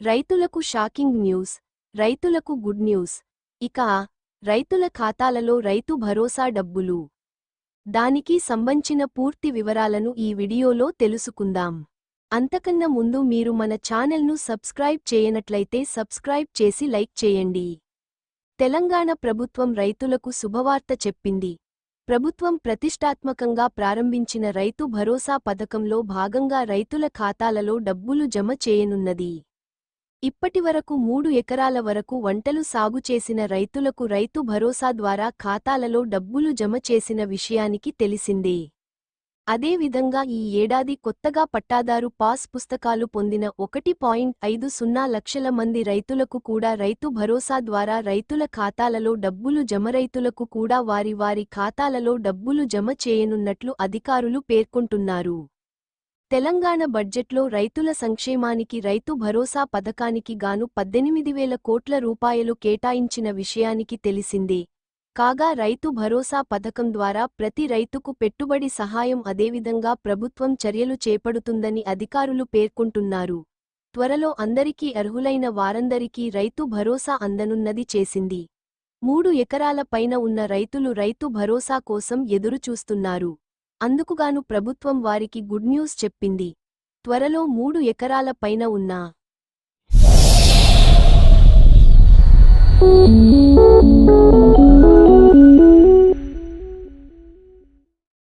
రైతులకు shocking news రైతులకు good news. ఇక రైతుల ఖాతాలలో రైతు భరోసా డబ్బులు. దానికి సంబంచిన పూర్తి వివరాలను ఈ వీడియోలో తెలుసుకుందాం. అంతకన్నా ముందు మీరు మన ఛానల్ను సబ్స్క్రైబ్ చేయనట్లయితే సబ్స్క్రైబ్ చేసి లైక్ చేయండి. తెలంగాణ ప్రభుత్వం రైతులకు శుభవార్త చెప్పింది. ప్రభుత్వం ప్రతిష్టాత్మకంగా ప్రారంభించిన రైతు భరోసా పథకంలో భాగంగా రైతుల ఖాతాలలో డబ్బులు జమ చేయనున్నది. ఇప్పటివరకు మూడు ఎకరాల వరకు వంటలు సాగు చేసిన రైతులకు రైతు భరోసా ద్వారా ఖాతాలలో డబ్బులు జమ చేసిన విషయానికి తెలిసిందే. అదేవిధంగా ఈ ఏడాది కొత్తగా పట్టాదారు పాస్ పుస్తకాలు పొందిన ఒకటి పాయింట్ ఐదు సున్నా లక్షల మంది రైతులకు కూడా రైతు భరోసా ద్వారా రైతుల ఖాతాలలో డబ్బులు జమ రైతులకు కూడా వారి వారి ఖాతాలలో డబ్బులు జమ చేయనున్నట్లు అధికారులు పేర్కొంటున్నారు. తెలంగాణ బడ్జెట్లో రైతుల సంక్షేమానికి రైతు భరోసా పథకానికి గాను పద్దెనిమిది వేల కోట్ల రూపాయలు కేటాయించిన విషయానికి తెలిసిందే. కాగా రైతు భరోసా పథకం ద్వారా ప్రతి రైతుకు పెట్టుబడి సహాయం అదేవిధంగా ప్రభుత్వం చర్యలు చేపడుతుందని అధికారులు పేర్కొంటున్నారు. త్వరలో అందరికీ అర్హులైన వారందరికీ రైతు భరోసా అందనున్నది చేసింది. మూడు ఎకరాల పైన ఉన్న రైతులు రైతు భరోసా కోసం ఎదురుచూస్తున్నారు. అందుకుగాను ప్రభుత్వం వారికి గుడ్ న్యూస్ చెప్పింది. త్వరలో మూడు ఎకరాల పైన ఉన్న